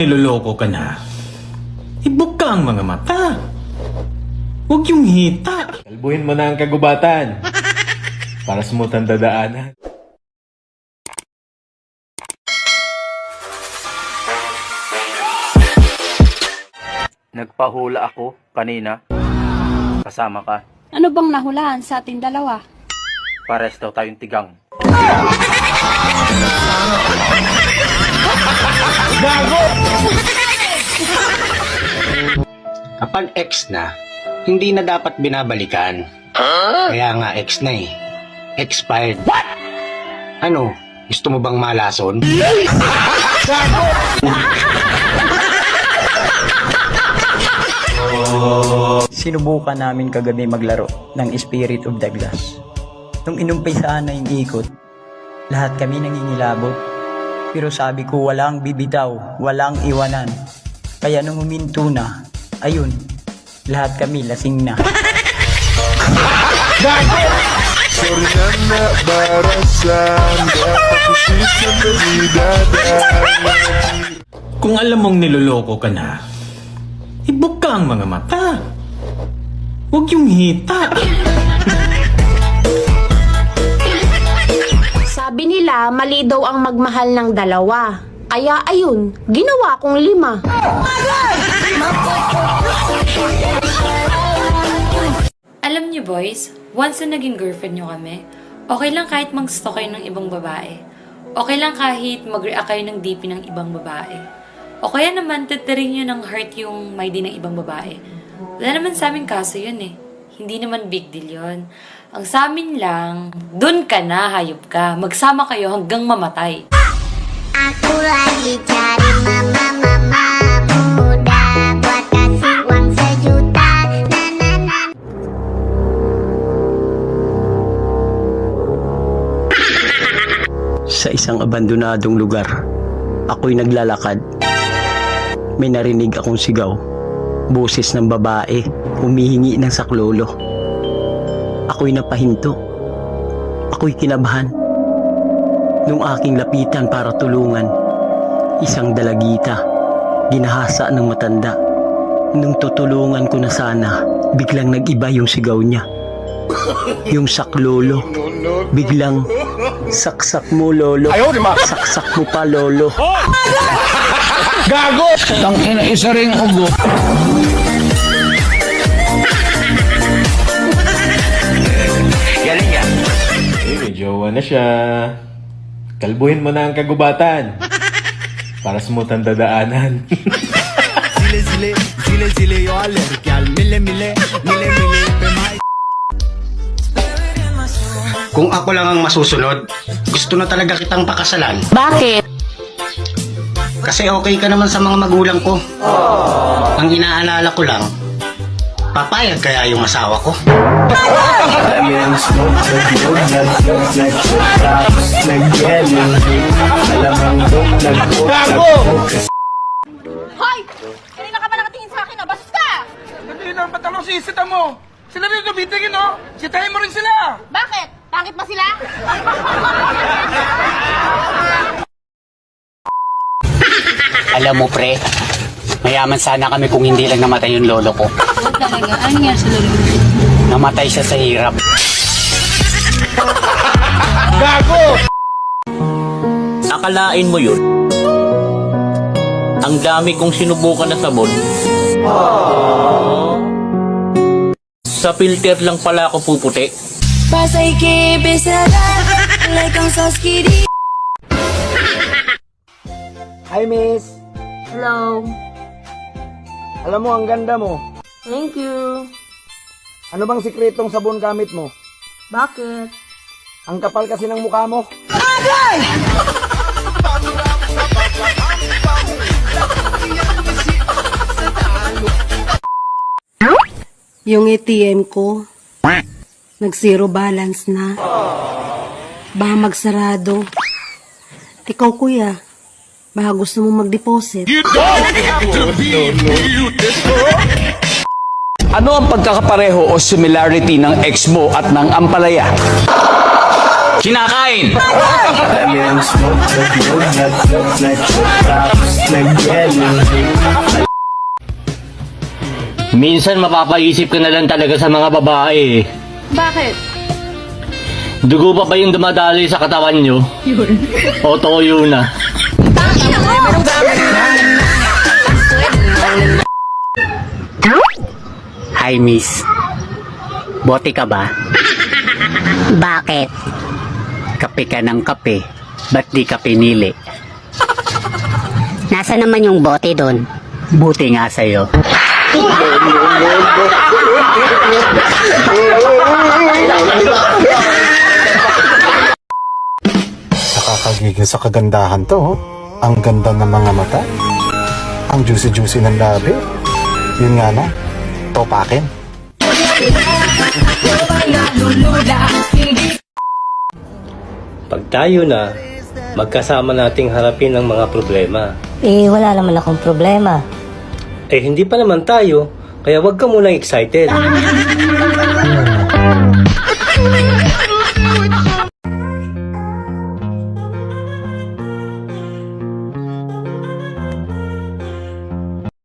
Niloloko ka na. Ibuk ka ang mga mata. Huwag yung hita. Kalbuhin mo na ang kagubatan. Para smooth ang dadaanan. Nagpahula ako kanina. Kasama ka. Ano bang nahulaan sa ating dalawa? Pares daw tayong tigang. Kapag ex na, hindi na dapat binabalikan. Kaya nga ex na eh. Expired. What? Ano? Gusto mo bang malason? Sinubukan namin kagabi maglaro ng Spirit of the Glass. Nung inumpisaan na yung ikot, lahat kami nangingilabot. Pero sabi ko walang bibitaw, walang iwanan. Kaya nung huminto na, ayun, lahat kami lasing na. Kung alam mong niloloko ka na, ka ang mga mata. Huwag yung hita. Nila, mali daw ang magmahal ng dalawa. Kaya ayun, ginawa kong lima. Alam niyo boys, once na naging girlfriend niyo kami, okay lang kahit mag-stalk kayo ng ibang babae. Okay lang kahit mag-react kayo ng DP ng ibang babae. O kaya naman, tatarin niyo ng heart yung may di ng ibang babae. Wala naman sa amin kaso yun eh. Hindi naman big deal yun. Ang sa amin lang, dun ka na, hayop ka. Magsama kayo hanggang mamatay. Aku lagi cari mama mama muda buat kasih uang sejuta na na na Sa isang abandonadong lugar, ako'y naglalakad. May narinig akong sigaw. Boses ng babae, humihingi ng saklolo. Ako'y napahinto. Ako'y kinabahan. Nung aking lapitan para tulungan, isang dalagita, ginahasa ng matanda. Nung tutulungan ko na sana, biglang nag-iba yung sigaw niya. Yung saklolo, biglang saksak mo lolo. Saksak mo pa lolo. Eh, may jowa na siya. Kalbuhin mo na ang kagubatan. Para smooth ang dadaanan. Kung ako lang ang masusunod, gusto na talaga kitang pakasalan. Bakit? Kasi okay ka naman sa mga magulang ko. Ang inaalala ko lang, papayag kaya yung asawa ko. Hoy! Kanina ka ba nakatingin sa akin, ah? Bastos ka! Hindi na, ba't anong sisita mo? Sila rin tumitingin, no? Sitahin mo rin sila! Bakit? Pangit ba sila? Alam mo pre, mayaman sana kami kung hindi lang namatay yung lolo ko. Talaga? Ano nga sa lolo? Namatay siya sa hirap. Akalain mo yun? Ang dami kong sinubukan na sabon. Sa filter lang pala ako puputi. Pasay besará like ang saskiri Hi, miss! Hello. Alam mo, ang ganda mo. Thank you. Ano bang sikretong sabon gamit mo? Bakit? Ang kapal kasi ng mukha mo. Yung ATM ko, nag-zero balance na. Baka magsarado. Ikaw kuya, baka gusto mo mag-deposit. Ano ang pagkakapareho o similarity ng ex mo at ng ampalaya? Kinakain! Minsan mapapaisip ka na lang talaga sa mga babae. Bakit? Dugo pa ba yung dumadali sa katawan nyo? O toyo na? Hi, miss. Bote ka ba? Bakit? Kape ka ng kape. Ba't di ka pinili? Nasa naman yung bote doon? Buti nga sa'yo. Nakakagigil sa kagandahan to. oh. Ang ganda ng mga mata. Ang juicy-juicy ng labi. Yun nga na. Topakin. Pag tayo na, magkasama nating harapin ang mga problema. Eh, wala naman akong problema. Eh hindi pa naman tayo, kaya wag ka munang excited.